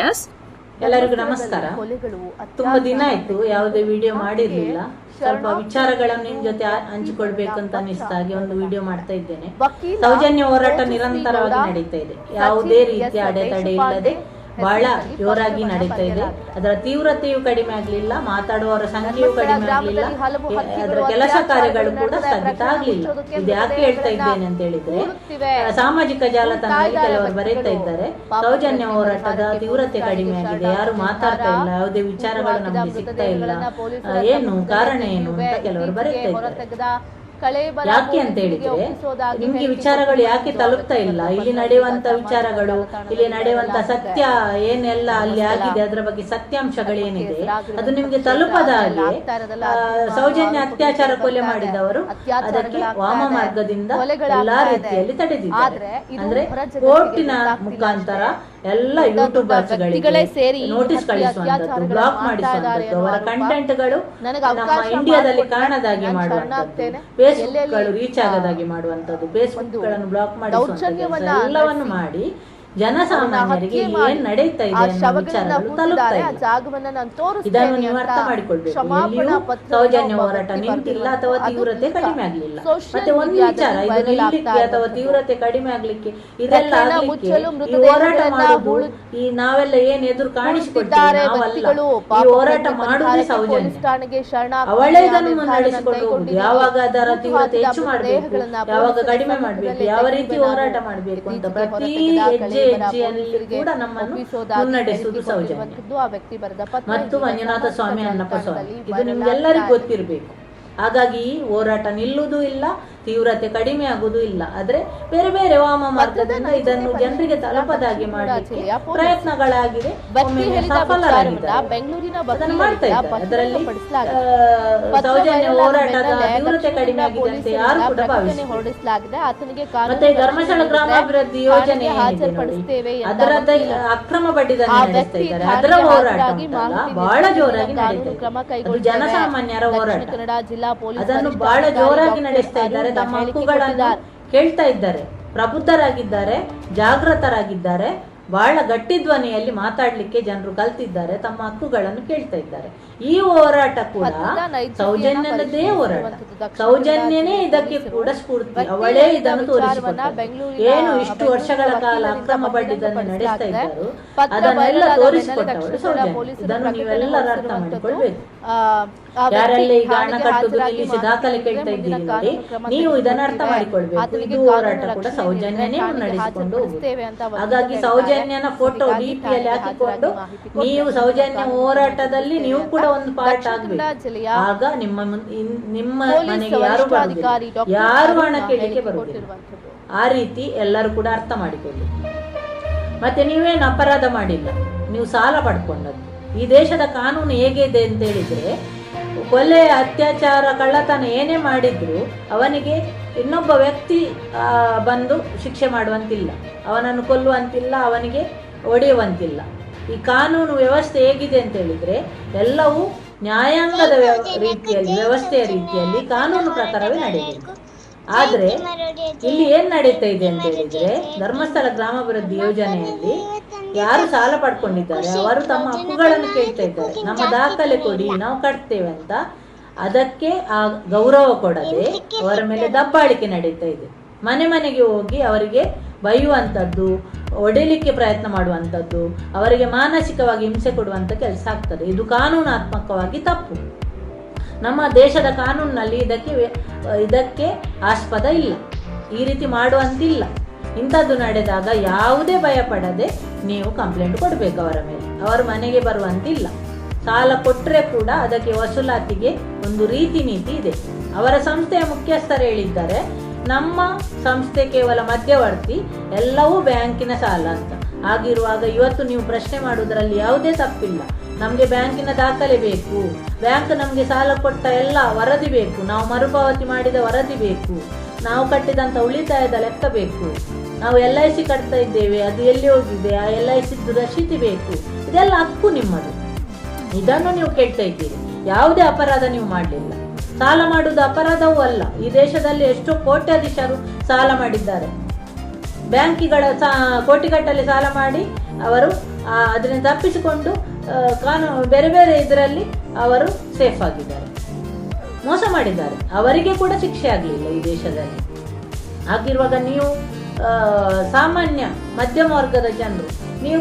S ಎಲ್ಲರಿಗೂ ನಮಸ್ಕಾರ. ತುಂಬಾ ದಿನ ಆಯ್ತು, ಯಾವುದೇ ವಿಡಿಯೋ ಮಾಡಿರ್ಲಿಲ್ಲ. ಸ್ವಲ್ಪ ವಿಚಾರಗಳನ್ನು ನಿಮ್ ಜೊತೆ ಹಂಚಿಕೊಳ್ಬೇಕಂತ ಹಂಚಿಕೊಳ್ಬೇಕು ಅಂತ ಅನಿಸ್ತಾಗಿ ಒಂದು ವಿಡಿಯೋ ಮಾಡ್ತಾ ಇದ್ದೇನೆ. ಸೌಜನ್ಯ ಹೋರಾಟ ನಿರಂತರವಾಗಿ ನಡೀತಾ ಇದೆ. ಯಾವುದೇ ರೀತಿಯ ಅಡೆತಡೆ ಇಲ್ಲದೆ ಬಹಳ ಜೋರಾಗಿ ನಡೀತಾ ಇದೆ. ಅದರ ತೀವ್ರತೆಯು ಕಡಿಮೆ ಆಗ್ಲಿಲ್ಲ ಮಾತಾಡುವವರ ಸಂಖ್ಯೆಯು ಕಡಿಮೆ ಆಗಲಿಲ್ಲ. ಅದರ ಕೆಲಸ ಕಾರ್ಯಗಳು ಕೂಡ ಸ್ಥಗಿತ ಆಗ್ಲಿಲ್ಲ. ಇದು ಯಾಕೆ ಹೇಳ್ತಾ ಇದ್ದೇನೆ ಅಂತ ಹೇಳಿದ್ರೆ ಸಾಮಾಜಿಕ ಜಾಲತಾಣದಲ್ಲಿ ಕೆಲವರು ಬರೀತಾ ಇದ್ದಾರೆ ಸೌಜನ್ಯ ಹೋರಾಟದ ತೀವ್ರತೆ ಕಡಿಮೆ ಆಗಿದೆ. ಯಾರು ಮಾತಾಡ್ತಾ ಇಲ್ಲ ಯಾವುದೇ ವಿಚಾರಗಳು ನಮಗೆ ಸಿಗ್ತಾ ಇಲ್ಲ. ಏನು ಕಾರಣ ಏನು ಅಂತ ಕೆಲವರು ಬರೀತಾ ಇದ್ದಾರೆ. ಯಾಕೆ ಅಂತ ಹೇಳಿದ್ರೆ ನಿಮ್ಗೆ ವಿಚಾರಗಳು ಯಾಕೆ ತಲುಪ್ತಾ ಇಲ್ಲ? ಇಲ್ಲಿ ನಡೆಯುವಂತ ವಿಚಾರಗಳು ಇಲ್ಲಿ ನಡೆಯುವಂತ ಸತ್ಯ ಏನೆಲ್ಲ ಅಲ್ಲಿ ಆಗಿದೆ ಅದರ ಬಗ್ಗೆ ಸತ್ಯಾಂಶಗಳೇನಿದೆ ಅದು ನಿಮ್ಗೆ ತಲುಪದ ಹಾಗೆ ಸೌಜನ್ಯ ಅತ್ಯಾಚಾರ ಕೊಲೆ ಮಾಡಿದವರು ಅದಕ್ಕೆ ವಾಮ ಮಾರ್ಗದಿಂದ ಎಲ್ಲಾ ರೀತಿಯಲ್ಲಿ ತಡೆದಿದ್ದಾರೆ. ಅಂದ್ರೆ ಕೋರ್ಟಿನ ಮುಖಾಂತರ ಎಲ್ಲ ಯೂಟ್ಯೂಬರ್ಸ್ ಸೇರಿ ನೋಟಿಸ್ ಕಳಿಸುವಂತದ್ದು ಬ್ಲಾಕ್ ಮಾಡಿಸುವಂತದ್ದು ಅವರ ಕಂಟೆಂಟ್ಗಳು ನಮ್ಮ ಇಂಡಿಯಾದಲ್ಲಿ ಕಾಣದಾಗಿ ಮಾಡುವಂತದ್ದು ಫೇಸ್ಬುಕ್ಗಳು ರೀಚ್ ಆಗದಾಗಿ ಮಾಡುವಂತದ್ದು ಫೇಸ್ಬುಕ್ಗಳನ್ನು ಬ್ಲಾಕ್ ಮಾಡಿಸುವಂತದ್ದು ಎಲ್ಲವನ್ನು ಮಾಡಿ ಜನಸಾಮಾನ್ಯರಿಗೆ ಏನ್ ನಡೀತಾ ಇದೆ ಜಾಗವನ್ನ ಇದನ್ನು ನೀವು ಅರ್ಥ ಮಾಡಿಕೊಳ್ಬೇಕು. ಸೌಜನ್ಯ ಹೋರಾಟ ನಿಂತಿಲ್ಲ ಅಥವಾ ತೀವ್ರತೆ ಕಡಿಮೆ ಆಗ್ಲಿಲ್ಲ ಮತ್ತೆ ಒಂದು ವಿಚಾರ ನಿಲ್ಲಿಕ್ಕೆ ಅಥವಾ ತೀವ್ರತೆ ಕಡಿಮೆ ಆಗ್ಲಿಕ್ಕೆ ಇದೆಲ್ಲ ಆಗ್ಲಿಕ್ಕೆ ಈ ಹೋರಾಟ ಮಾಡುದು ಈ ನಾವೆಲ್ಲ ಏನ್ ಎದುರು ಈ ಹೋರಾಟ ಮಾಡುವುದೇ ಸೌಜನ್ಯ. ಅವಳೇ ಇದನ್ನು ಮುನ್ನಡೆಸಿಕೊಂಡು ಹೋಗುದು ಯಾವಾಗ ಅದರ ತೀವ್ರತೆ ಹೆಚ್ಚು ಮಾಡಬೇಕು? ಯಾವಾಗ ಕಡಿಮೆ ಮಾಡಬೇಕು? ಯಾವ ರೀತಿ ಹೋರಾಟ ಮಾಡಬೇಕು ಅಂತ ಪ್ರತಿ ಹೆಜ್ಜೆ ಕೂಡ ನಮ್ಮನ್ನು ಮತ್ತು ಮಂಜುನಾಥ ಸ್ವಾಮಿ ಅನ್ನಪ್ಪ ಸ್ವಾಮಿ. ಇದು ನಿಮ್ಗೆಲ್ಲರಿಗೂ ಗೊತ್ತಿರಬೇಕು. ಹಾಗಾಗಿ ಹೋರಾಟ ನಿಲ್ಲುವುದೂ ಇಲ್ಲ ತೀವ್ರತೆ ಕಡಿಮೆ ಆಗುವುದು ಇಲ್ಲ. ಆದ್ರೆ ಬೇರೆ ಬೇರೆ ವಾಮ ಮಾರ್ಗದಿಂದ ಇದನ್ನು ಜನರಿಗೆ ತಲುಪದಾಗಿ ಮಾಡಲಿಕ್ಕೆ ಪ್ರಯತ್ನಗಳಾಗಿವೆ. ಬೆಂಗಳೂರಿನ ಮಾಡ್ತಾ ಇದ್ದಾರೆ. ಅದರಲ್ಲಿ ಸೌಜನ್ಯ ಹೋರಾಟದ ತೀವ್ರತೆ ಕಡಿಮೆ ಆಗಿದೆ ಅಂತ ಯಾರು ಕೂಡ ಹೊರಡಿಸಲಾಗಿದೆ. ಆತನಿಗೆ ಮತ್ತೆ ಧರ್ಮಸ್ಥಳ ಗ್ರಾಮಾಭಿವೃದ್ಧಿ ಯೋಜನೆ ಅದರ ಅದರದ ಅಕ್ರಮ ಬಡ್ಡಿ ದಂಧೆ ಅದರ ಹೋರಾಟ ಬಹಳ ಜೋರಾಗಿ ನಡೀತಾ ಇದೆ ಅದು ಜನಸಾಮಾನ್ಯರ ಹೋರಾಟ. ಕನ್ನಡ ಜಿಲ್ಲಾ ಪೊಲೀಸ್ ಅದನ್ನು ಬಹಳ ಜೋರಾಗಿ ನಡೆಸ್ತಾ ಇದ್ದಾರೆ. ತಮ್ಮ ಹಕ್ಕುಗಳನ್ನು ಕೇಳ್ತಾ ಇದ್ದಾರೆ ಪ್ರಬುದ್ಧರಾಗಿದ್ದಾರೆ ಜಾಗೃತರಾಗಿದ್ದಾರೆ ಬಹಳ ಗಟ್ಟಿ ಧ್ವನಿಯಲ್ಲಿ ಮಾತಾಡ್ಲಿಕ್ಕೆ ಜನರು ಕಲ್ತಿದ್ದಾರೆ ತಮ್ಮ ಹಕ್ಕುಗಳನ್ನು ಕೇಳ್ತಾ ಇದ್ದಾರೆ. ಈ ಹೋರಾಟ ಕೂಡ ಸೌಜನ್ಯನದೇ ಹೋರಾಟ. ಸೌಜನ್ಯನೇ ಇದಕ್ಕೆ ಕೂಡ ಸ್ಫೂರ್ತಿ ಅವಳೇ ಇದನ್ನು ತೋರಿಸಿಕೊಟ್ಟಳು ಏನು ಇಷ್ಟು ವರ್ಷಗಳ ಕಾಲ ಅಕ್ರಮ ಬಡ್ಡಿದನ್ನು ನಡೆಸ್ತಾ ಇದ್ದರು. ಅದನ್ನೆಲ್ಲ ತೋರಿಸಿಕೊಟ್ಟವಳು ಸೌಜನ್ಯ. ಇದನ್ನು ನೀವೆಲ್ಲರೂ ಅರ್ಥ ಮಾಡಿಕೊಳ್ಬೇಕು ಯಾರೆಲ್ಲ ಈಗ ಹಣ ಕಟ್ಟುದು ನಿಲ್ಲಿಸಿ ದಾಖಲೆ ಕೇಳ್ತಾ ಇದ್ದೀರಿ ನೋಡಿ. ನೀವು ಇದನ್ನ ಅರ್ಥ ಮಾಡಿಕೊಳ್ಬೇಕು. ಇದು ಹೋರಾಟ ಕೂಡ ಸೌಜನ್ಯನೇ ಮುನ್ನಡೆಸಿಕೊಂಡು ಹೋಗುದು ಹಾಗಾಗಿ ಸೌಜನ್ಯನ ಫೋಟೋ ಡಿಪಿಯಲ್ಲಿ ಹಾಕಿಕೊಂಡು ನೀವು ಸೌಜನ್ಯ ಹೋರಾಟದಲ್ಲಿ ನೀವು ಕೂಡ ಒಂದು ಪಾರ್ಟ್ ಆಗ್ಬೇಕು. ಆಗ ನಿಮ್ಮ ನಿಮ್ಮ ಮನೆಗೆ ಯಾರು ಬರುವುದಿಲ್ಲ ಯಾರು ಹಣ ಕೇಳಲಿಕ್ಕೆ ಬರುವುದಿಲ್ಲ ಆ ರೀತಿ ಎಲ್ಲರೂ ಕೂಡ ಅರ್ಥ ಮಾಡಿಕೊಳ್ಳಿ. ಮತ್ತೆ ನೀವೇನು ಅಪರಾಧ ಮಾಡಿಲ್ಲ? ನೀವು ಸಾಲ ಪಡ್ಕೊಂಡದ್ದು. ಈ ದೇಶದ ಕಾನೂನು ಹೇಗಿದೆ ಅಂತ ಹೇಳಿದ್ರೆ ಕೊಲೆ ಅತ್ಯಾಚಾರ ಕಳ್ಳತನ ಏನೇ ಮಾಡಿದ್ರು ಅವನಿಗೆ ಇನ್ನೊಬ್ಬ ವ್ಯಕ್ತಿ ಆ, ಬಂದು ಶಿಕ್ಷೆ ಮಾಡುವಂತಿಲ್ಲ. ಅವನನ್ನು ಕೊಲ್ಲುವಂತಿಲ್ಲ ಅವನಿಗೆ ಒಡೆಯುವಂತಿಲ್ಲ ಈ ಕಾನೂನು ವ್ಯವಸ್ಥೆ ಹೇಗಿದೆ ಅಂತ ಹೇಳಿದ್ರೆ ಎಲ್ಲವೂ ನ್ಯಾಯಾಂಗದ ರೀತಿಯಲ್ಲಿ, ವ್ಯವಸ್ಥೆಯ ರೀತಿಯಲ್ಲಿ ಕಾನೂನು ಪ್ರಕಾರವೇ ನಡೆಯಬೇಕು ಆದ್ರೆ ಇಲ್ಲಿ ಏನ್ ನಡೀತಾ ಇದೆ ಅಂತ ಹೇಳಿದ್ರೆ ಧರ್ಮಸ್ಥಳ ಗ್ರಾಮಾಭಿವೃದ್ಧಿ ಯೋಜನೆಯಲ್ಲಿ ಯಾರು ಸಾಲ ಪಡ್ಕೊಂಡಿದ್ದಾರೆ, ಅವರು ತಮ್ಮ ಹಕ್ಕುಗಳನ್ನು ಕೇಳ್ತಾ ಇದ್ದಾರೆ. ನಮ್ಮ ದಾಖಲೆ ಕೊಡಿ, ನಾವು ಕಟ್ತೇವೆ ಅಂತ ಅದಕ್ಕೆ ಆ ಗೌರವ ಕೊಡದೆ ಅವರ ಮೇಲೆ ದಬ್ಬಾಳಿಕೆ ನಡೀತಾ ಇದೆ. ಮನೆ ಮನೆಗೆ ಹೋಗಿ ಅವರಿಗೆ ಬೈಯುವಂಥದ್ದು, ಒಡೆಯಲಿಕ್ಕೆ ಪ್ರಯತ್ನ ಮಾಡುವಂಥದ್ದು, ಅವರಿಗೆ ಮಾನಸಿಕವಾಗಿ ಹಿಂಸೆ ಕೊಡುವಂಥ ಕೆಲಸ ಆಗ್ತದೆ. ಇದು ಕಾನೂನಾತ್ಮಕವಾಗಿ ತಪ್ಪು. ನಮ್ಮ ದೇಶದ ಕಾನೂನಿನಲ್ಲಿ ಇದಕ್ಕೆ ಇದಕ್ಕೆ ಆಸ್ಪದ ಇಲ್ಲ. ಈ ರೀತಿ ಮಾಡುವಂತಿಲ್ಲ. ಇಂಥದ್ದು ನಡೆದಾಗ ಯಾವುದೇ ಭಯ ಪಡದೆ ನೀವು ಕಂಪ್ಲೇಂಟ್ ಕೊಡಬೇಕು ಅವರ ಮೇಲೆ. ಅವರು ಮನೆಗೆ ಬರುವಂತಿಲ್ಲ. ಸಾಲ ಕೊಟ್ಟರೆ ಕೂಡ ಅದಕ್ಕೆ ವಸೂಲಾತಿಗೆ ಒಂದು ರೀತಿ ನೀತಿ ಇದೆ. ಅವರ ಸಂಸ್ಥೆಯ ಮುಖ್ಯಸ್ಥರು ಹೇಳಿದ್ದಾರೆ ನಮ್ಮ ಸಂಸ್ಥೆ ಕೇವಲ ಮಧ್ಯವರ್ತಿ, ಎಲ್ಲವೂ ಬ್ಯಾಂಕಿನ ಸಾಲ ಅಂತ. ಆಗಿರುವಾಗ ಇವತ್ತು ನೀವು ಪ್ರಶ್ನೆ ಮಾಡುವುದರಲ್ಲಿ ಯಾವುದೇ ತಪ್ಪಿಲ್ಲ. ನಮಗೆ ಬ್ಯಾಂಕಿನ ದಾಖಲೆ ಬೇಕು. ಬ್ಯಾಂಕ್ ನಮಗೆ ಸಾಲ ಕೊಟ್ಟ ಎಲ್ಲ ವರದಿ ಬೇಕು. ನಾವು ಮರುಪಾವತಿ ಮಾಡಿದ ವರದಿ ಬೇಕು. ನಾವು ಕಟ್ಟಿದಂಥ ಉಳಿತಾಯದ ಲೆಕ್ಕ ಬೇಕು. ನಾವು ಎಲ್ ಐ ಸಿ ಕಟ್ತಾ ಇದ್ದೇವೆ, ಅದು ಎಲ್ಲಿ ಹೋಗಿದೆ, ಆ ಎಲ್ ಐ ಸಿದ್ದು ರಶೀತಿ ಬೇಕು. ಇದೆಲ್ಲ ಹಕ್ಕು ನಿಮ್ಮದು. ಇದನ್ನು ನೀವು ಕೇಳ್ತಾ ಇದ್ದೀರಿ. ಯಾವುದೇ ಅಪರಾಧ ನೀವು ಮಾಡಲಿಲ್ಲ. ಸಾಲ ಮಾಡುವುದು ಅಪರಾಧವೂ ಅಲ್ಲ. ಈ ದೇಶದಲ್ಲಿ ಎಷ್ಟೋ ಕೋಟ್ಯಾಧೀಶರು ಸಾಲ ಮಾಡಿದ್ದಾರೆ. ಬ್ಯಾಂಕಿಗಳ ಕೋಟಿಗಟ್ಟಲೆ ಸಾಲ ಮಾಡಿ ಅವರು ಅದನ್ನ ತಪ್ಪಿಸಿಕೊಂಡು ಕಾನೂನು ಬೇರೆ ಬೇರೆ ಇದರಲ್ಲಿ ಅವರು ಸೇಫ್ ಆಗಿದ್ದಾರೆ. ಮೋಸ ಮಾಡಿದ್ದಾರೆ. ಅವರಿಗೆ ಕೂಡ ಶಿಕ್ಷೆ ಆಗಲಿಲ್ಲ ಈ ದೇಶದಲ್ಲಿ. ಹಾಗಿರುವಾಗ ನೀವು ಸಾಮಾನ್ಯ ಮಧ್ಯಮ ವರ್ಗದ ಜನರು, ನೀವು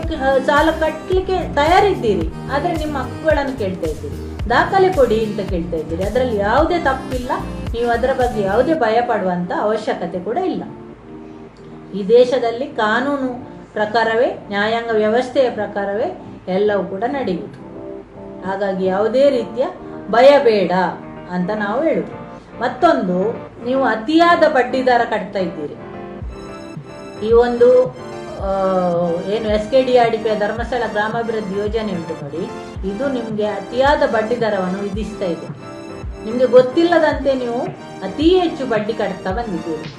ಸಾಲ ಕಟ್ಟಲಿಕ್ಕೆ ತಯಾರಿದ್ದೀರಿ, ಆದರೆ ನಿಮ್ಮ ಹಕ್ಕುಗಳನ್ನು ಕೇಳ್ತಾ ಇದ್ದೀರಿ. ದಾಖಲೆ ಕೊಡಿ ಅಂತ ಕೇಳ್ತಾ ಇದ್ದೀರಿ. ಅದರಲ್ಲಿ ಯಾವುದೇ ತಪ್ಪಿಲ್ಲ, ನೀವು ಅದರ ಬಗ್ಗೆ ಯಾವುದೇ ಭಯ ಪಡುವಂತ ಅವಶ್ಯಕತೆ ಕೂಡ ಇಲ್ಲ. ಈ ದೇಶದಲ್ಲಿ ಕಾನೂನು ಪ್ರಕಾರವೇ, ನ್ಯಾಯಾಂಗ ವ್ಯವಸ್ಥೆಯ ಪ್ರಕಾರವೇ ಎಲ್ಲವೂ ಕೂಡ ನಡೆಯುವುದು. ಹಾಗಾಗಿ ಯಾವುದೇ ರೀತಿಯ ಭಯ ಬೇಡ ಅಂತ ನಾವು ಹೇಳುವುದು. ಮತ್ತೊಂದು, ನೀವು ಅತಿಯಾದ ಬಡ್ಡಿದರ ಕಟ್ತಾ ಇದ್ದೀರಿ. ಈ ಒಂದು ಏನು S K D R D P Dharmasthala ಗ್ರಾಮಾಭಿವೃದ್ಧಿ ಯೋಜನೆ ಉಂಟು ನೋಡಿ. ಇದು ನಿಮಗೆ ಅತಿಯಾದ ಬಡ್ಡಿ ದರವನ್ನು ವಿಧಿಸ್ತಾ ಇದೆ. ನಿಮಗೆ ಗೊತ್ತಿಲ್ಲದಂತೆ ನೀವು ಅತಿ ಹೆಚ್ಚು ಬಡ್ಡಿ ಕಟ್ತಾ ಬಂದಿದ್ದೀರಿ.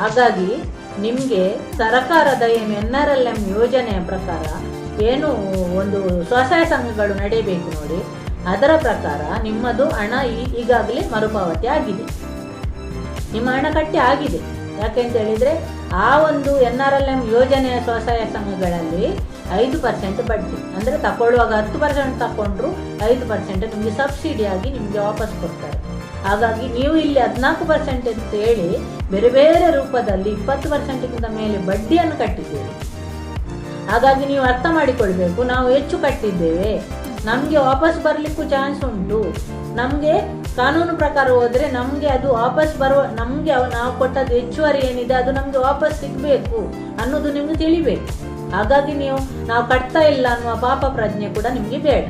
ಹಾಗಾಗಿ ನಿಮಗೆ ಸರಕಾರದ ಏನು ಎನ್ ಆರ್ ಎಲ್ ಎಂ ಯೋಜನೆಯ ಪ್ರಕಾರ ಏನು ಒಂದು ಸ್ವಸಹಾಯ ಸಂಘಗಳು ನಡೆಯಬೇಕು ನೋಡಿ. ಅದರ ಪ್ರಕಾರ ನಿಮ್ಮದು ಹಣ ಈಗಾಗಲೇ ಮರುಪಾವತಿ ಆಗಿದೆ. ನಿಮ್ಮ ಹಣ ಕಟ್ಟಿ ಆಗಿದೆ. ಯಾಕೆಂತ ಹೇಳಿದ್ರೆ, ಆ ಒಂದು ಎನ್ ಆರ್ ಎಲ್ ಎಂ ಯೋಜನೆಯ ಸ್ವಸಹಾಯ ಸಂಘಗಳಲ್ಲಿ ಐದು ಪರ್ಸೆಂಟ್ ಬಡ್ಡಿ. ಅಂದ್ರೆ ತಕೊಳ್ಳುವಾಗ ಹತ್ತು ಪರ್ಸೆಂಟ್ ತಕೊಂಡ್ರು ಐದು ಪರ್ಸೆಂಟ್ ನಿಮಗೆ ಸಬ್ಸಿಡಿ ಆಗಿ ನಿಮಗೆ ವಾಪಸ್ ಕೊಡ್ತಾರೆ. ಹಾಗಾಗಿ ನೀವು ಇಲ್ಲಿ ಹದಿನಾಲ್ಕು ಪರ್ಸೆಂಟ್ ಅಂತ ಹೇಳಿ ಬೇರೆ ಬೇರೆ ರೂಪದಲ್ಲಿ ಇಪ್ಪತ್ತು ಪರ್ಸೆಂಟ್ಗಿಂತ ಮೇಲೆ ಬಡ್ಡಿಯನ್ನು ಕಟ್ಟಿದ್ದೀರಿ. ಹಾಗಾಗಿ ನೀವು ಅರ್ಥ ಮಾಡಿಕೊಳ್ಬೇಕು, ನಾವು ಹೆಚ್ಚು ಕಟ್ಟಿದ್ದೇವೆ. ನಮಗೆ ವಾಪಸ್ ಬರಲಿಕ್ಕೂ ಚಾನ್ಸ್ ಉಂಟು. ನಮಗೆ ಕಾನೂನು ಪ್ರಕಾರ ಹೋದ್ರೆ ನಮಗೆ ಅದು ವಾಪಸ್ ಬರುವ, ನಮಗೆ ನಾವು ಕೊಟ್ಟದ್ದು ಹೆಚ್ಚುವರಿ ಏನಿದೆ, ಅದು ನಮ್ಗೆ ವಾಪಸ್ ಸಿಗಬೇಕು ಅನ್ನೋದು ನಿಮ್ಗೆ ತಿಳಿಬೇಕು. ಹಾಗಾಗಿ ನೀವು ನಾವು ಕಟ್ತಾ ಇಲ್ಲ ಅನ್ನುವ ಪಾಪ ಪ್ರಜ್ಞೆ ಕೂಡ ನಿಮಗೆ ಬೇಡ.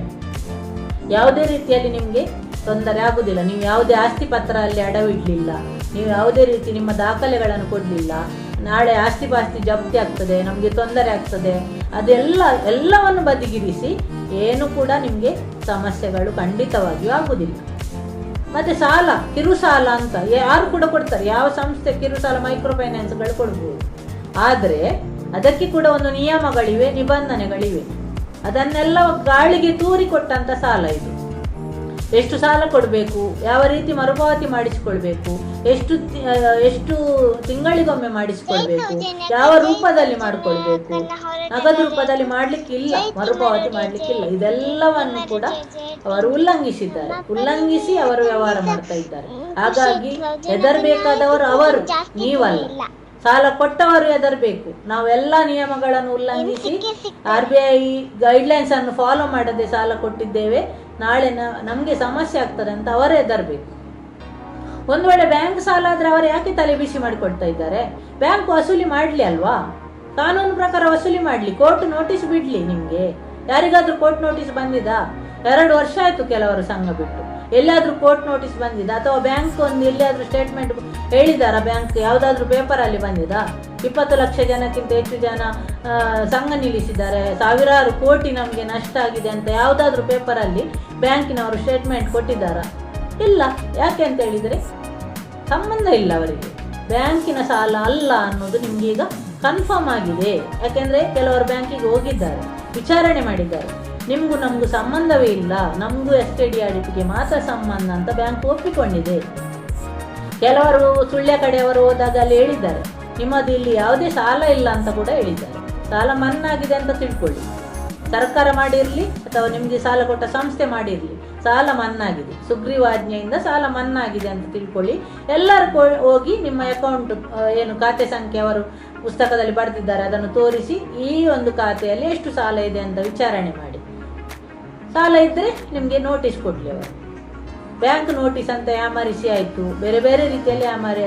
ಯಾವುದೇ ರೀತಿಯಲ್ಲಿ ನಿಮಗೆ ತೊಂದರೆ ಆಗುದಿಲ್ಲ. ನೀವು ಯಾವುದೇ ಆಸ್ತಿ ಪತ್ರ ಅಲ್ಲಿ ಅಡವಿಡ್ಲಿಲ್ಲ. ನೀವು ಯಾವುದೇ ರೀತಿ ನಿಮ್ಮ ದಾಖಲೆಗಳನ್ನು ಕೊಡಲಿಲ್ಲ. ನಾಳೆ ಆಸ್ತಿ ಪಾಸ್ತಿ ಜಪ್ತಿ ಆಗ್ತದೆ, ನಮಗೆ ತೊಂದರೆ ಆಗ್ತದೆ. ಅದೆಲ್ಲ ಎಲ್ಲವನ್ನು ಬದಿಗಿರಿಸಿ ಏನು ಕೂಡ ನಿಮಗೆ ಸಮಸ್ಯೆಗಳು ಖಂಡಿತವಾಗಿಯೂ ಆಗುವುದಿಲ್ಲ ಮತ್ತೆ ಸಾಲ, ಕಿರು ಸಾಲ ಅಂತ ಯಾರು ಕೂಡ ಕೊಡ್ತಾರೆ. ಯಾವ ಸಂಸ್ಥೆ ಕಿರು ಸಾಲ ಮೈಕ್ರೋ ಫೈನಾನ್ಸ್ಗಳು ಕೊಡ್ಬೋದು. ಆದರೆ ಅದಕ್ಕೆ ಕೂಡ ಒಂದು ನಿಯಮಗಳಿವೆ, ನಿಬಂಧನೆಗಳಿವೆ. ಅದನ್ನೆಲ್ಲ ಗಾಳಿಗೆ ತೂರಿ ಕೊಟ್ಟಂತ ಸಾಲ ಇದು. ಎಷ್ಟು ಸಾಲ ಕೊಡಬೇಕು, ಯಾವ ರೀತಿ ಮರುಪಾವತಿ ಮಾಡಿಸಿಕೊಳ್ಬೇಕು, ಎಷ್ಟು ಎಷ್ಟು ತಿಂಗಳಿಗೊಮ್ಮೆ ಮಾಡಿಸಿಕೊಳ್ಬೇಕು, ಯಾವ ರೂಪದಲ್ಲಿ ಮಾಡಿಕೊಳ್ಬೇಕು, ನಗದು ರೂಪದಲ್ಲಿ ಮಾಡ್ಲಿಕ್ಕಿಲ್ಲ ಮರುಪಾವತಿ ಮಾಡ್ಲಿಕ್ಕಿಲ್ಲ ಇದೆಲ್ಲವನ್ನು ಕೂಡ ಅವರು ಉಲ್ಲಂಘಿಸಿದ್ದಾರೆ. ಉಲ್ಲಂಘಿಸಿ ಅವರು ವ್ಯವಹಾರ ಮಾಡ್ತಾ ಇದ್ದಾರೆ. ಹಾಗಾಗಿ ಹೆದರ್ಬೇಕಾದವರು ಅವರು, ನೀವಲ್ಲ. ಸಾಲ ಕೊಟ್ಟವರು ಹೆದರ್ಬೇಕು. ನಾವೆಲ್ಲ ನಿಯಮಗಳನ್ನು ಉಲ್ಲಂಘಿಸಿ, ಆರ್ ಬಿ ಐ ಗೈಡ್ಲೈನ್ಸ್ ಅನ್ನು ಫಾಲೋ ಮಾಡದೆ ಸಾಲ ಕೊಟ್ಟಿದ್ದೇವೆ. ನಾಳೆ ನಮಗೆ ಸಮಸ್ಯೆ ಆಗ್ತದೆ ಅಂತ ಅವರೇ ತರಬೇಕು ಒಂದು ವೇಳೆ ಬ್ಯಾಂಕ್ ಸಾಲ ಆದರೆ ಅವರು ಯಾಕೆ ತಲೆ ಬಿಸಿ ಮಾಡಿಕೊಡ್ತಾ ಇದ್ದಾರೆ? ಬ್ಯಾಂಕ್ ವಸೂಲಿ ಮಾಡಲಿ ಅಲ್ವಾ? ಕಾನೂನು ಪ್ರಕಾರ ವಸೂಲಿ ಮಾಡಲಿ, ಕೋರ್ಟ್ ನೋಟಿಸ್ ಬಿಡಲಿ ನಿಮಗೆ. ಯಾರಿಗಾದರೂ ಕೋರ್ಟ್ ನೋಟಿಸ್ ಬಂದಿದಾ? ಎರಡು ವರ್ಷ ಆಯಿತು ಕೆಲವರು ಸಂಘ ಬಿಟ್ಟು. ಎಲ್ಲಾದ್ರೂ ಕೋರ್ಟ್ ನೋಟಿಸ್ ಬಂದಿದ? ಅಥವಾ ಬ್ಯಾಂಕ್ ಒಂದು ಎಲ್ಲಿಯಾದ್ರೂ ಸ್ಟೇಟ್ಮೆಂಟ್ ಹೇಳಿದಾರ ಬ್ಯಾಂಕ್ ಯಾವುದಾದ್ರೂ ಪೇಪರ್ ಅಲ್ಲಿ ಬಂದಿದಾ? ಇಪ್ಪತ್ತು ಲಕ್ಷ ಜನಕ್ಕಿಂತ ಹೆಚ್ಚು ಜನ ಸಂಘ ನಿಲ್ಲಿಸಿದ್ದಾರೆ. ಸಾವಿರಾರು ಕೋಟಿ ನಮಗೆ ನಷ್ಟ ಆಗಿದೆ ಅಂತ ಯಾವುದಾದ್ರೂ ಪೇಪರ್ ಅಲ್ಲಿ ಬ್ಯಾಂಕಿನವರು ಸ್ಟೇಟ್ಮೆಂಟ್ ಕೊಟ್ಟಿದ್ದಾರಾ? ಇಲ್ಲ. ಯಾಕೆ ಅಂತ ಹೇಳಿದ್ರೆ, ಸಂಬಂಧ ಇಲ್ಲ ಅವರಿಗೆ. ಬ್ಯಾಂಕಿನ ಸಾಲ ಅಲ್ಲ ಅನ್ನೋದು ನಿಮ್ಗೆ ಈಗ ಕನ್ಫರ್ಮ್ ಆಗಿದೆ. ಯಾಕೆಂದ್ರೆ ಕೆಲವರು ಬ್ಯಾಂಕಿಗೆ ಹೋಗಿದ್ದಾರೆ, ವಿಚಾರಣೆ ಮಾಡಿದ್ದಾರೆ. ನಿಮ್ಗೂ ನಮಗೂ ಸಂಬಂಧವೇ ಇಲ್ಲ. ನಮಗೂ ಎಸ್ ಟಿ ಡಿ ಮಾತ್ರ ಸಂಬಂಧ ಅಂತ ಬ್ಯಾಂಕ್ ಒಪ್ಪಿಕೊಂಡಿದೆ. ಕೆಲವರು ಸುಳ್ಯ ಕಡೆಯವರು ಹೋದಾಗ ಅಲ್ಲಿ ಹೇಳಿದ್ದಾರೆ. ನಿಮ್ಮದು ಇಲ್ಲಿ ಯಾವುದೇ ಸಾಲ ಇಲ್ಲ ಅಂತ ಕೂಡ ಹೇಳಿದ್ದಾರೆ. ಸಾಲ ಮನ್ನಾಗಿದೆ ಅಂತ ತಿಳ್ಕೊಳ್ಳಿ. ಸರ್ಕಾರ ಮಾಡಿರಲಿ ಅಥವಾ ನಿಮಗೆ ಸಾಲ ಕೊಟ್ಟ ಸಂಸ್ಥೆ ಮಾಡಿರಲಿ, ಸಾಲ ಮನ್ನಾಗಿದೆ. ಸುಗ್ರೀವಾಜ್ಞೆಯಿಂದ ಸಾಲ ಮನ್ನಾಗಿದೆ ಅಂತ ತಿಳ್ಕೊಳ್ಳಿ. ಎಲ್ಲರೂ ಹೋಗಿ ನಿಮ್ಮ ಅಕೌಂಟ್ ಏನು ಖಾತೆ ಸಂಖ್ಯೆ ಅವರು ಪುಸ್ತಕದಲ್ಲಿ ಬರೆದಿದ್ದಾರೆ, ಅದನ್ನು ತೋರಿಸಿ ಈ ಒಂದು ಖಾತೆಯಲ್ಲಿ ಎಷ್ಟು ಸಾಲ ಇದೆ ಅಂತ ವಿಚಾರಣೆ ಮಾಡಿ. ಸಾಲ ಇದ್ರೆ ನಿಮಗೆ ನೋಟಿಸ್ ಕೊಡ್ಲಿ ಅವರು. ಬ್ಯಾಂಕ್ ನೋಟಿಸ್ ಅಂತ ಯಾಮಾರಿಸಿ ಆಯಿತು. ಬೇರೆ ಬೇರೆ ರೀತಿಯಲ್ಲಿ ಯಾಮಾರಿ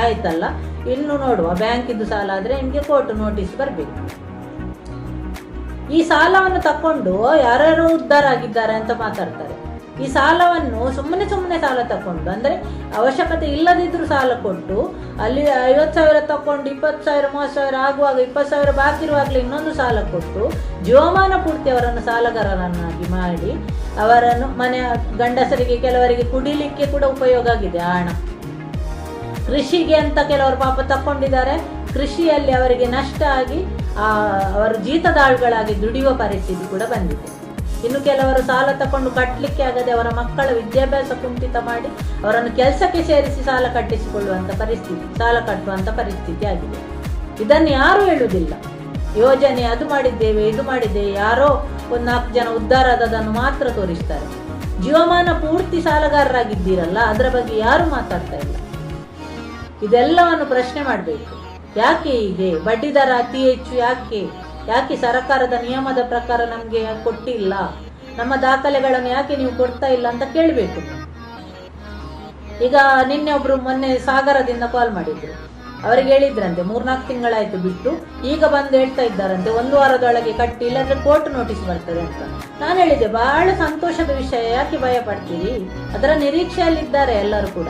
ಆಯ್ತಲ್ಲ? ಇನ್ನು ನೋಡುವ. ಬ್ಯಾಂಕಿದ್ದು ಸಾಲ ಆದರೆ ನಿಮಗೆ ಕೋರ್ಟ್ ನೋಟಿಸ್ ಬರಬೇಕು. ಈ ಸಾಲವನ್ನು ತಕೊಂಡು ಯಾರ್ಯಾರು ಉದ್ಧಾರ ಆಗಿದ್ದಾರೆ ಅಂತ ಮಾತಾಡ್ತಾರೆ. ಈ ಸಾಲವನ್ನು ಸುಮ್ಮನೆ ಸುಮ್ಮನೆ ಸಾಲ ತಕೊಂಡು, ಅಂದರೆ ಅವಶ್ಯಕತೆ ಇಲ್ಲದಿದ್ದರೂ ಸಾಲ ಕೊಟ್ಟು, ಅಲ್ಲಿ ಐವತ್ತು ಸಾವಿರ ತಕೊಂಡು, ಇಪ್ಪತ್ತು ಸಾವಿರ, ಮೂವತ್ತು ಸಾವಿರ ಆಗುವಾಗ, ಇಪ್ಪತ್ತು ಸಾವಿರ ಬಾಕಿ ಇರುವಾಗಲೇ ಇನ್ನೊಂದು ಸಾಲ ಕೊಟ್ಟು, ಜೀವಮಾನ ಪೂರ್ತಿ ಅವರನ್ನು ಸಾಲಗಾರರನ್ನಾಗಿ ಮಾಡಿ, ಅವರನ್ನು ಮನೆ ಗಂಡಸರಿಗೆ, ಕೆಲವರಿಗೆ ಕುಡಿಲಿಕ್ಕೆ ಕೂಡ ಉಪಯೋಗ ಆಗಿದೆ ಹಣ. ಕೃಷಿಗೆ ಅಂತ ಕೆಲವರು ಪಾಪ ತಕ್ಕೊಂಡಿದ್ದಾರೆ. ಕೃಷಿಯಲ್ಲಿ ಅವರಿಗೆ ನಷ್ಟ ಆಗಿ ಅವರು ಜೀತದಾಳುಗಳಾಗಿ ದುಡಿಯುವ ಪರಿಸ್ಥಿತಿ ಕೂಡ ಬಂದಿದೆ. ಇನ್ನು ಕೆಲವರು ಸಾಲ ತಕೊಂಡು ಕಟ್ಟಲಿಕ್ಕೆ ಆಗದೆ ಅವರ ಮಕ್ಕಳ ವಿದ್ಯಾಭ್ಯಾಸ ಕುಂಠಿತ ಮಾಡಿ ಅವರನ್ನು ಕೆಲಸಕ್ಕೆ ಸೇರಿಸಿ ಸಾಲ ಕಟ್ಟಿಸಿಕೊಳ್ಳುವಂತ ಪರಿಸ್ಥಿತಿ, ಸಾಲ ಕಟ್ಟುವಂತ ಪರಿಸ್ಥಿತಿ ಆಗಿದೆ. ಇದನ್ನು ಯಾರು ಹೇಳುವುದಿಲ್ಲ. ಯೋಜನೆ ಅದು ಮಾಡಿದ್ದೇವೆ, ಇದು ಮಾಡಿದ್ದೇವೆ, ಯಾರೋ ಒಂದು ನಾಲ್ಕು ಜನ ಉದ್ಧಾರ ಆದದನ್ನು ಮಾತ್ರ ತೋರಿಸ್ತಾರೆ. ಜೀವಮಾನ ಪೂರ್ತಿ ಸಾಲಗಾರರಾಗಿದ್ದೀರಲ್ಲ, ಅದರ ಬಗ್ಗೆ ಯಾರು ಮಾತಾಡ್ತಾ ಇಲ್ಲ. ಇದೆಲ್ಲವನ್ನು ಪ್ರಶ್ನೆ ಮಾಡಬೇಕು. ಯಾಕೆ ಹೀಗೆ? ಬಡ್ಡಿದರ ಅತಿ ಹೆಚ್ಚು ಯಾಕೆ? ಯಾಕೆ ಸರಕಾರದ ನಿಯಮದ ಪ್ರಕಾರ ನಮಗೆ ಕೊಟ್ಟಿಲ್ಲ? ನಮ್ಮ ದಾಖಲೆಗಳನ್ನು ಯಾಕೆ ನೀವು ಕೊಡ್ತಾ ಇಲ್ಲ ಅಂತ ಕೇಳಬೇಕು. ಈಗ ನಿನ್ನೆ ಒಬ್ರು ಮೊನ್ನೆ ಸಾಗರದಿಂದ ಕಾಲ್ ಮಾಡಿದ್ರು. ಅವರಿಗೆ ಹೇಳಿದ್ರಂತೆ, ಮೂರ್ನಾಲ್ಕು ತಿಂಗಳಾಯ್ತು ಬಿಟ್ಟು, ಈಗ ಬಂದು ಹೇಳ್ತಾ ಇದ್ದಾರಂತೆ, ಒಂದು ವಾರದೊಳಗೆ ಕಟ್ಟಿ, ಇಲ್ಲಾಂದ್ರೆ ಕೋರ್ಟ್ ನೋಟಿಸ್ ಬರ್ತದೆ ಅಂತ. ನಾನು ಹೇಳಿದೆ ಬಹಳ ಸಂತೋಷದ ವಿಷಯ, ಯಾಕೆ ಭಯ ಪಡ್ತೀರಿ? ಅದರ ನಿರೀಕ್ಷೆಯಲ್ಲಿದ್ದಾರೆ ಎಲ್ಲರೂ ಕೂಡ.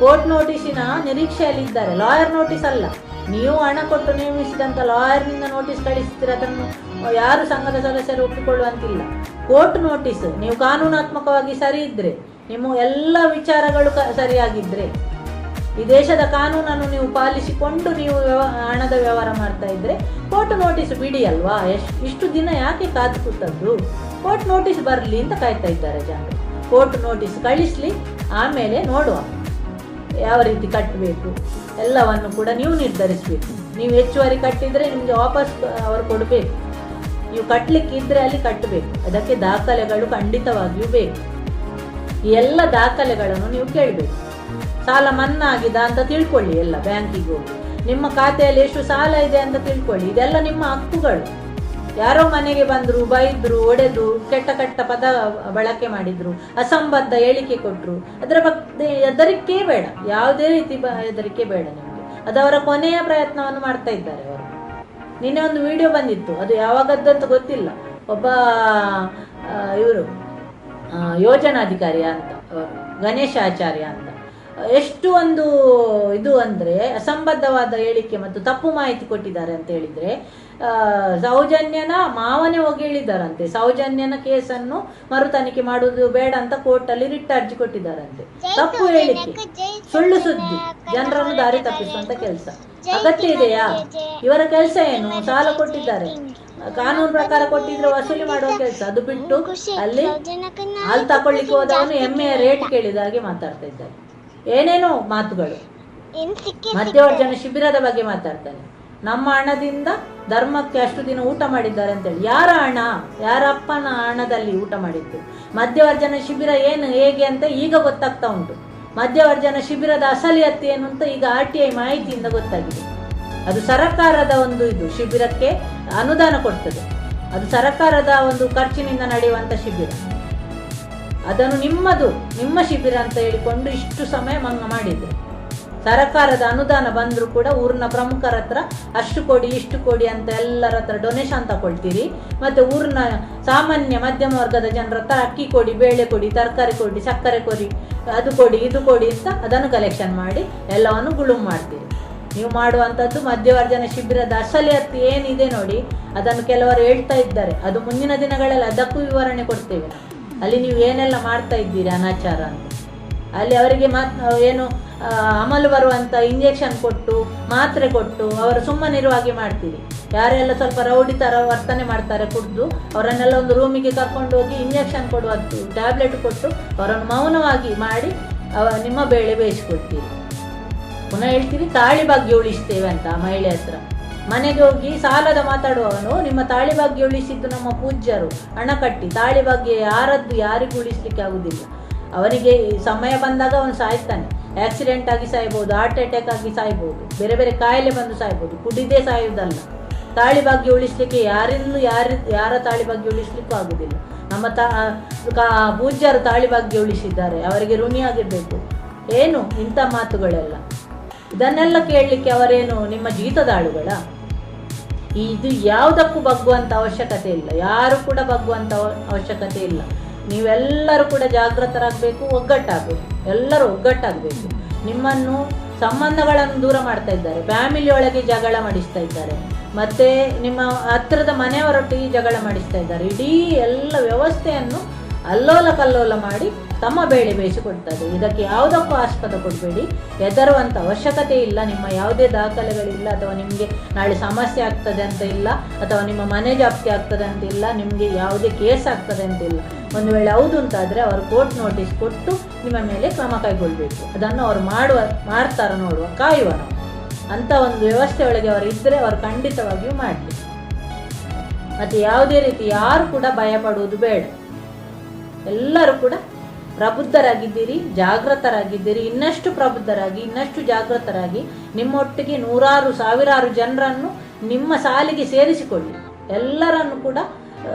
ಕೋರ್ಟ್ ನೋಟಿಸಿನ ನಿರೀಕ್ಷೆಯಲ್ಲಿದ್ದಾರೆ ಲಾಯರ್ ನೋಟಿಸ್ ಅಲ್ಲ. ನೀವು ಹಣ ಕೊಟ್ಟು ನೇಮಿಸಿದಂಥ ಲಾಯರ್ನಿಂದ ನೋಟಿಸ್ ಕಳಿಸ್ತೀರ, ಅದನ್ನು ಯಾರು ಸಂಘದ ಸದಸ್ಯರು ಒಪ್ಪಿಕೊಳ್ಳುವಂತಿಲ್ಲ. ಕೋರ್ಟ್ ನೋಟಿಸ್ ನೀವು ಕಾನೂನಾತ್ಮಕವಾಗಿ ಸರಿ ಇದ್ದರೆ ನಿಮ್ಮ ಎಲ್ಲ ವಿಚಾರಗಳು ಕ- ಸರಿಯಾಗಿದ್ರೆ, ಈ ದೇಶದ ಕಾನೂನನ್ನು ನೀವು ಪಾಲಿಸಿಕೊಂಡು ನೀವು ಹಣದ ವ್ಯವಹಾರ ಮಾಡ್ತಾ ಇದ್ದರೆ ಕೋರ್ಟ್ ನೋಟಿಸ್ ಬಿಡಿ ಅಲ್ವಾ? ಎಷ್ಟು ಇಷ್ಟು ದಿನ ಯಾಕೆ ಕಾದು ಕೂತದ್ದು? ಕೋರ್ಟ್ ನೋಟಿಸ್ ಬರಲಿ ಅಂತ ಕಾಯ್ತಾ ಇದ್ದಾರೆ ಜನರು. ಕೋರ್ಟ್ ನೋಟಿಸ್ ಕಳಿಸ್ಲಿ, ಆಮೇಲೆ ನೋಡುವ. ಯಾವ ರೀತಿ ಕಟ್ಟಬೇಕು ಎಲ್ಲವನ್ನು ಕೂಡ ನೀವು ನಿರ್ಧರಿಸಬೇಕು. ನೀವು ಹೆಚ್ಚುವರಿ ಕಟ್ಟಿದರೆ ನಿಮಗೆ ವಾಪಸ್ ಅವರು ಕೊಡಬೇಕು. ನೀವು ಕಟ್ಟಲಿಕ್ಕಿದ್ರೆ ಅಲ್ಲಿ ಕಟ್ಟಬೇಕು. ಅದಕ್ಕೆ ದಾಖಲೆಗಳು ಖಂಡಿತವಾಗಿಯೂ ಬೇಕು. ಎಲ್ಲ ದಾಖಲೆಗಳನ್ನು ನೀವು ಕೇಳಬೇಕು. ಸಾಲ ಮನ್ನಾ ಆಗಿದೆ ಅಂತ ತಿಳ್ಕೊಳ್ಳಿ ಎಲ್ಲ ಬ್ಯಾಂಕಿಗೆ ಹೋಗಿ. ನಿಮ್ಮ ಖಾತೆಯಲ್ಲಿ ಎಷ್ಟು ಸಾಲ ಇದೆ ಅಂತ ತಿಳ್ಕೊಳ್ಳಿ. ಇದೆಲ್ಲ ನಿಮ್ಮ ಹಕ್ಕುಗಳು. ಯಾರೋ ಮನೆಗೆ ಬಂದ್ರು, ಬೈದ್ರು, ಒಡೆದು, ಕೆಟ್ಟ ಕೆಟ್ಟ ಪದ ಬಳಕೆ ಮಾಡಿದ್ರು, ಅಸಂಬದ್ಧ ಹೇಳಿಕೆ ಕೊಟ್ರು. ಅದರ ಬಗ್ಗೆ ಹೆದರಿಕೆ ಬೇಡ. ಯಾವುದೇ ರೀತಿ ಹೆದರಿಕೆ ಬೇಡ ನಿಮಗೆ. ಅವರ ಕೊನೆಯ ಪ್ರಯತ್ನವನ್ನು ಮಾಡ್ತಾ ಇದ್ದಾರೆ ಅವರು. ನಿನ್ನೆ ಒಂದು ವಿಡಿಯೋ ಬಂದಿತ್ತು. ಅದು ಯಾವಾಗದ್ದಂತ ಗೊತ್ತಿಲ್ಲ. ಒಬ್ಬ ಇವರು ಯೋಜನಾಧಿಕಾರಿ ಅಂತ. ಗಣೇಶ ಆಚಾರ್ಯ ಅಂತ. ಎಷ್ಟು ಒಂದು ಇದು ಅಂದ್ರೆ ಅಸಂಬದ್ಧವಾದ ಹೇಳಿಕೆ ಮತ್ತು ತಪ್ಪು ಮಾಹಿತಿ ಕೊಟ್ಟಿದ್ದಾರೆ ಅಂತ ಹೇಳಿದ್ರೆ ಸೌಜನ್ಯನ ಮಾವನೇ ಹೋಗಿ ಸೌಜನ್ಯನ ಕೇಸನ್ನು ಮರು ತನಿಖೆ ಮಾಡುವುದು ಬೇಡ ಅಂತ ಕೋರ್ಟಲ್ಲಿ ರಿಟ್ ಅರ್ಜಿ ಕೊಟ್ಟಿದ್ದಾರಂತೆ. ತಪ್ಪು ಹೇಳಿಕೆ. ಸುಳ್ಳು ಸುದ್ದಿ. ಜನರನ್ನು ದಾರಿ ತಪ್ಪಿಸುವಂತ ಕೆಲಸ. ಅಗತ್ಯ ಇದೆಯಾ? ಇವರ ಕೆಲಸ ಏನು? ಸಾಲ ಕೊಟ್ಟಿದ್ದಾರೆ. ಕಾನೂನು ಪ್ರಕಾರ ಕೊಟ್ಟಿದ್ರೆ ವಸೂಲಿ ಮಾಡುವ ಕೆಲಸ. ಅದು ಬಿಟ್ಟು ಅಲ್ಲಿ ಅಲ್ಲಿ ತಕೊಳ್ಳಿಕ್ಕೆ ಹೋದವನು ಎಮ್ಮೆಯ ರೇಟ್ ಕೇಳಿದ ಹಾಗೆ ಮಾತಾಡ್ತಾ ಇದ್ದಾರೆ. ಏನೇನೋ ಮಾತುಗಳು. ಮಧ್ಯವರ್ಜನ ಶಿಬಿರದ ಬಗ್ಗೆ ಮಾತಾಡ್ತಾನೆ ನಮ್ಮ ಹಣದಿಂದ ಧರ್ಮಕ್ಕೆ ಅಷ್ಟು ದಿನ ಊಟ ಮಾಡಿದ್ದಾರೆ ಅಂತೇಳಿ. ಯಾರ ಹಣ? ಯಾರಪ್ಪನ ಹಣದಲ್ಲಿ ಊಟ ಮಾಡಿದ್ದು? ಮಧ್ಯವರ್ಜನ ಶಿಬಿರ ಏನು ಹೇಗೆ ಅಂತ ಈಗ ಗೊತ್ತಾಗ್ತಾ ಉಂಟು. ಮಧ್ಯವರ್ಜನ ಶಿಬಿರದ ಅಸಲಿಯತ್ತು ಏನು ಅಂತ ಈಗ ಆರ್ ಟಿ ಐ ಮಾಹಿತಿಯಿಂದ ಗೊತ್ತಾಗಿದೆ. ಅದು ಸರಕಾರದ ಒಂದು ಇದು ಶಿಬಿರಕ್ಕೆ ಅನುದಾನ ಕೊಡ್ತದೆ. ಅದು ಸರಕಾರದ ಒಂದು ಖರ್ಚಿನಿಂದ ನಡೆಯುವಂತ ಶಿಬಿರ. ಅದನ್ನು ನಿಮ್ಮದು ನಿಮ್ಮ ಶಿಬಿರ ಅಂತ ಹೇಳಿಕೊಂಡು ಇಷ್ಟು ಸಮಯ ಮಂಗ ಮಾಡಿದ್ರು. ಸರಕಾರದ ಅನುದಾನ ಬಂದರೂ ಕೂಡ ಊರಿನ ಪ್ರಮುಖರ ಹತ್ರ ಅಷ್ಟು ಕೊಡಿ, ಇಷ್ಟು ಕೊಡಿ ಅಂತ ಎಲ್ಲರ ಹತ್ರ ಡೊನೇಷನ್ ತಗೊಳ್ತೀರಿ. ಮತ್ತೆ ಊರಿನ ಸಾಮಾನ್ಯ ಮಧ್ಯಮ ವರ್ಗದ ಜನರ ಹತ್ರ ಅಕ್ಕಿ ಕೊಡಿ, ಬೇಳೆ ಕೊಡಿ, ತರಕಾರಿ ಕೊಡಿ, ಸಕ್ಕರೆ ಕೊಡಿ, ಅದು ಕೊಡಿ, ಇದು ಕೊಡಿ ಅಂತ ಅದನ್ನು ಕಲೆಕ್ಷನ್ ಮಾಡಿ ಎಲ್ಲವನ್ನು ಗುಳುಮ್ ಮಾಡ್ತೀರಿ. ನೀವು ಮಾಡುವಂಥದ್ದು ಮಧ್ಯವರ್ಜನ ಶಿಬಿರದ ಅಸಲಿಯತ್ತು ಏನಿದೆ ನೋಡಿ, ಅದನ್ನು ಕೆಲವರು ಹೇಳ್ತಾ ಇದ್ದಾರೆ. ಅದು ಮುಂದಿನ ದಿನಗಳಲ್ಲಿ ಅದಕ್ಕೂ ವಿವರಣೆ ಕೊಡ್ತೇವೆ. ಅಲ್ಲಿ ನೀವು ಏನೆಲ್ಲ ಮಾಡ್ತಾ ಇದ್ದೀರಿ ಅನಾಚಾರ ಅಂತ. ಅಲ್ಲಿ ಅವರಿಗೆ ಮಾತ್, ಏನು ಅಮಲು ಬರುವಂಥ ಇಂಜೆಕ್ಷನ್ ಕೊಟ್ಟು, ಮಾತ್ರೆ ಕೊಟ್ಟು ಅವರು ಸುಮ್ಮನಿರುವ ಹಾಗೆ ಮಾಡ್ತೀರಿ. ಯಾರೆಲ್ಲ ಸ್ವಲ್ಪ ರೌಡಿ ಥರ ವರ್ತನೆ ಮಾಡ್ತಾರೆ ಕುಡಿದು, ಅವರನ್ನೆಲ್ಲ ಒಂದು ರೂಮಿಗೆ ಕರ್ಕೊಂಡು ಹೋಗಿ ಇಂಜೆಕ್ಷನ್ ಕೊಡುವಂಥದ್ದು ಟ್ಯಾಬ್ಲೆಟ್ ಕೊಟ್ಟು ಅವರನ್ನು ಮೌನವಾಗಿ ಮಾಡಿ, ಅವ, ನಿಮ್ಮ ಬೇಳೆ ಬೇಯಿಸ್ಕೊಡ್ತೀರಿ. ಪುನಃ ಹೇಳ್ತೀರಿ, ತಾಳಿ ಬಗ್ಗೆ ಉಳಿಸ್ತೇವೆ ಅಂತ ಮಹಿಳೆ ಹತ್ರ. ಮನೆಗೆ ಹೋಗಿ ಸಾಲದ ಮಾತಾಡುವವನು, ನಿಮ್ಮ ತಾಳಿ ಬಗ್ಗೆ ಉಳಿಸಿದ್ದು ನಮ್ಮ ಪೂಜ್ಯರು. ಹಣ ಕಟ್ಟಿ, ತಾಳಿ ಬಗ್ಗೆ ಯಾರದ್ದು ಯಾರಿಗೂ ಉಳಿಸ್ಲಿಕ್ಕೆ ಆಗುದಿಲ್ಲ. ಅವನಿಗೆ ಸಮಯ ಬಂದಾಗ ಅವನು ಸಾಯ್ತಾನೆ. ಆಕ್ಸಿಡೆಂಟ್ ಆಗಿ ಸಾಯ್ಬೋದು ಹಾರ್ಟ್ ಅಟ್ಯಾಕ್ ಆಗಿ ಸಾಯ್ಬೋದು, ಬೇರೆ ಬೇರೆ ಕಾಯಿಲೆ ಬಂದು ಸಾಯ್ಬೋದು, ಕುಡಿದೇ ಸಾಯುವುದಲ್ಲ. ತಾಳಿ ಬಗ್ಗೆ ಉಳಿಸ್ಲಿಕ್ಕೆ ಯಾರಿಂದಲೂ ಯಾರ ಯಾರ ತಾಳಿ ಬಗ್ಗೆ ಉಳಿಸ್ಲಿಕ್ಕೂ ಆಗುದಿಲ್ಲ. ನಮ್ಮ ತಾ ಪೂಜ್ಯರು ತಾಳಿ ಬಗ್ಗೆ ಉಳಿಸಿದ್ದಾರೆ, ಅವರಿಗೆ ಋಣಿಯಾಗಿರ್ಬೇಕು ಏನು? ಇಂಥ ಮಾತುಗಳೆಲ್ಲ. ಇದನ್ನೆಲ್ಲ ಕೇಳಲಿಕ್ಕೆ ಅವರೇನು ನಿಮ್ಮ ಜೀತದಾಳುಗಳ? ಇದು ಯಾವುದಕ್ಕೂ ಬಗ್ಗುವಂಥ ಅವಶ್ಯಕತೆ ಇಲ್ಲ. ಯಾರು ಕೂಡ ಬಗ್ಗುವಂಥ ಅವ- ಅವಶ್ಯಕತೆ ಇಲ್ಲ. ನೀವೆಲ್ಲರೂ ಕೂಡ ಜಾಗೃತರಾಗಬೇಕು ಒಗ್ಗಟ್ಟಾಗಬೇಕು. ಎಲ್ಲರೂ ಒಗ್ಗಟ್ಟಾಗಬೇಕು. ನಿಮ್ಮನ್ನು ಸಂಬಂಧಗಳನ್ನು ದೂರ ಮಾಡ್ತಾ ಇದ್ದಾರೆ. ಫ್ಯಾಮಿಲಿ ಒಳಗೆ ಜಗಳ ಮಾಡಿಸ್ತಾ ಇದ್ದಾರೆ. ಮತ್ತು ನಿಮ್ಮ ಹತ್ತಿರದ ಮನೆಯವರೊಟ್ಟಿಗೆ ಜಗಳ ಮಾಡಿಸ್ತಾ ಇದ್ದಾರೆ. ಇಡೀ ಎಲ್ಲ ವ್ಯವಸ್ಥೆಯನ್ನು ಅಲ್ಲೋಲ ಕಲ್ಲೋಲ ಮಾಡಿ ತಮ್ಮ ಬೇಳೆ ಬೇಯಿಸಿಕೊಡ್ತದೆ. ಇದಕ್ಕೆ ಯಾವುದಕ್ಕೂ ಆಸ್ಪದ ಕೊಡಬೇಡಿ. ಹೆದರುವಂಥ ಅವಶ್ಯಕತೆ ಇಲ್ಲ. ನಿಮ್ಮ ಯಾವುದೇ ದಾಖಲೆಗಳಿಲ್ಲ ಅಥವಾ ನಿಮಗೆ ನಾಳೆ ಸಮಸ್ಯೆ ಆಗ್ತದೆ ಅಂತ ಇಲ್ಲ, ಅಥವಾ ನಿಮ್ಮ ಮನೆ ಜಾಪ್ತಿ ಆಗ್ತದೆ ಅಂತ ಇಲ್ಲ, ನಿಮಗೆ ಯಾವುದೇ ಕೇಸ್ ಆಗ್ತದೆ ಅಂತ ಇಲ್ಲ. ಒಂದು ವೇಳೆ ಹೌದು ಅಂತಾದರೆ ಅವರು ಕೋರ್ಟ್ ನೋಟಿಸ್ ಕೊಟ್ಟು ನಿಮ್ಮ ಮೇಲೆ ಕ್ರಮ ಕೈಗೊಳ್ಳಬೇಕು ಅದನ್ನು ಅವರು ಮಾಡುವ, ಮಾಡ್ತಾರ ನೋಡುವ, ಕಾಯುವ ಅಂಥ ಒಂದು ವ್ಯವಸ್ಥೆ ಒಳಗೆ ಅವರು ಇದ್ದರೆ ಅವರು ಖಂಡಿತವಾಗಿಯೂ ಮಾಡಲಿ. ಮತ್ತು ಯಾವುದೇ ರೀತಿ ಯಾರು ಕೂಡ ಭಯಪಡುವುದು ಬೇಡ. ಎಲ್ಲರೂ ಕೂಡ ಪ್ರಬುದ್ಧರಾಗಿದ್ದೀರಿ, ಜಾಗೃತರಾಗಿದ್ದೀರಿ, ಇನ್ನಷ್ಟು ಪ್ರಬುದ್ಧರಾಗಿ, ಇನ್ನಷ್ಟು ಜಾಗೃತರಾಗಿ ನಿಮ್ಮೊಟ್ಟಿಗೆ ನೂರಾರು, ಸಾವಿರಾರು ಜನರನ್ನು ನಿಮ್ಮ ಸಾಲಿಗೆ ಸೇರಿಸಿಕೊಳ್ಳಿ. ಎಲ್ಲರನ್ನು ಕೂಡ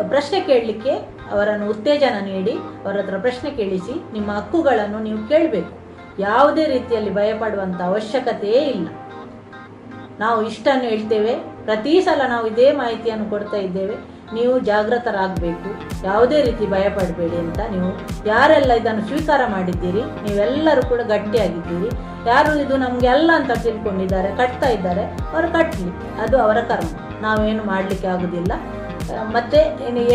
ಪ್ರಶ್ನೆ ಕೇಳಲಿಕ್ಕೆ ಅವರನ್ನು ಉತ್ತೇಜನ ನೀಡಿ, ಅವರ ಹತ್ರ ಪ್ರಶ್ನೆ ಕೇಳಿಸಿ, ನಿಮ್ಮ ಹಕ್ಕುಗಳನ್ನು ನೀವು ಕೇಳಬೇಕು. ಯಾವುದೇ ರೀತಿಯಲ್ಲಿ ಭಯಪಡುವಂಥ ಅವಶ್ಯಕತೆಯೇ ಇಲ್ಲ. ನಾವು ಇಷ್ಟನ್ನು ಹೇಳ್ತೇವೆ. ಪ್ರತಿ ಸಲ ನಾವು ಇದೇ ಮಾಹಿತಿಯನ್ನು ಕೊಡ್ತಾ ಇದ್ದೇವೆ. ನೀವು ಜಾಗೃತರಾಗಬೇಕು ಯಾವುದೇ ರೀತಿ ಭಯಪಡಬೇಡಿ ಅಂತ ನೀವು ಯಾರೆಲ್ಲ ಇದನ್ನು ಸ್ವೀಕಾರ ಮಾಡಿದ್ದೀರಿ, ನೀವೆಲ್ಲರೂ ಕೂಡ ಗಟ್ಟಿಯಾಗಿದ್ದೀರಿ. ಯಾರು ಇದು ನಮಗೆ ಅಲ್ಲ ಅಂತ ತಿಳ್ಕೊಂಡಿದ್ದಾರೆ, ಕಟ್ತಾ ಇದ್ದಾರೆ, ಅವರು ಕಟ್ಟಲಿ ಅದು ಅವರ ಕರ್ಮ. ನಾವೇನು ಮಾಡಲಿಕ್ಕೆ ಆಗುದಿಲ್ಲ. ಮತ್ತೆ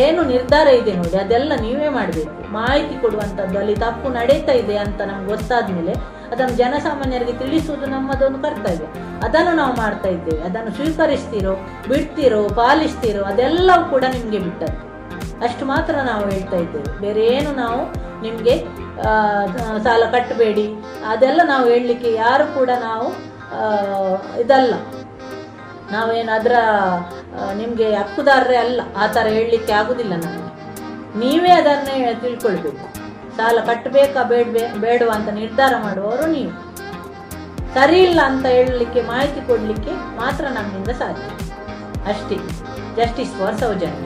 ಏನು ನಿರ್ಧಾರ ಇದೆ ನೋಡಿ, ಅದೆಲ್ಲ ನೀವೇ ಮಾಡಬೇಕು. ಮಾಹಿತಿ ಕೊಡುವಂಥದ್ದು ಅಲ್ಲಿ ತಪ್ಪು ನಡೀತಾ ಇದೆ ಅಂತ ನಮ್ಗೆ ಗೊತ್ತಾದ ಮೇಲೆ ಅದನ್ನು ಜನಸಾಮಾನ್ಯರಿಗೆ ತಿಳಿಸುವುದು ನಮ್ಮದೊಂದು ಕರ್ತವ್ಯ. ಅದನ್ನು ನಾವು ಮಾಡ್ತಾ ಇದ್ದೇವೆ. ಅದನ್ನು ಸ್ವೀಕರಿಸ್ತೀರೋ, ಬಿಡ್ತೀರೋ, ಪಾಲಿಸ್ತೀರೋ ಅದೆಲ್ಲವೂ ಕೂಡ ನಿಮಗೆ ಬಿಟ್ಟದ್ದು. ಅಷ್ಟು ಮಾತ್ರ ನಾವು ಹೇಳ್ತಾ ಇದ್ದೇವೆ. ಬೇರೆ ಏನು ನಾವು ನಿಮಗೆ ಸಾಲ ಕಟ್ಟಬೇಡಿ. ಅದೆಲ್ಲ ನಾವು ಹೇಳಲಿಕ್ಕೆ ಯಾರು ಕೂಡ ನಾವು ಇದಲ್ಲ. ನಾವೇನು ಅದರ ನಿಮಗೆ ಹಕ್ಕುದಾರರೇ ಅಲ್ಲ, ಆ ಥರ ಹೇಳಲಿಕ್ಕೆ ಆಗುದಿಲ್ಲ ನಮಗೆ. ನೀವೇ ಅದನ್ನೇ ತಿಳ್ಕೊಳ್ಬೇಕು. ಸಾಲ ಕಟ್ಟಬೇಕಾ ಬೇಡಬೇ ಬೇಡವಾ ಅಂತ ನಿರ್ಧಾರ ಮಾಡುವವರು ನೀವು. ಸರಿ ಇಲ್ಲ ಅಂತ ಹೇಳಲಿಕ್ಕೆ, ಮಾಹಿತಿ ಕೊಡಲಿಕ್ಕೆ ಮಾತ್ರ ನಮ್ಮಿಂದ ಸಾಧ್ಯ. ಅಷ್ಟೇ. Justice for Sowjanya.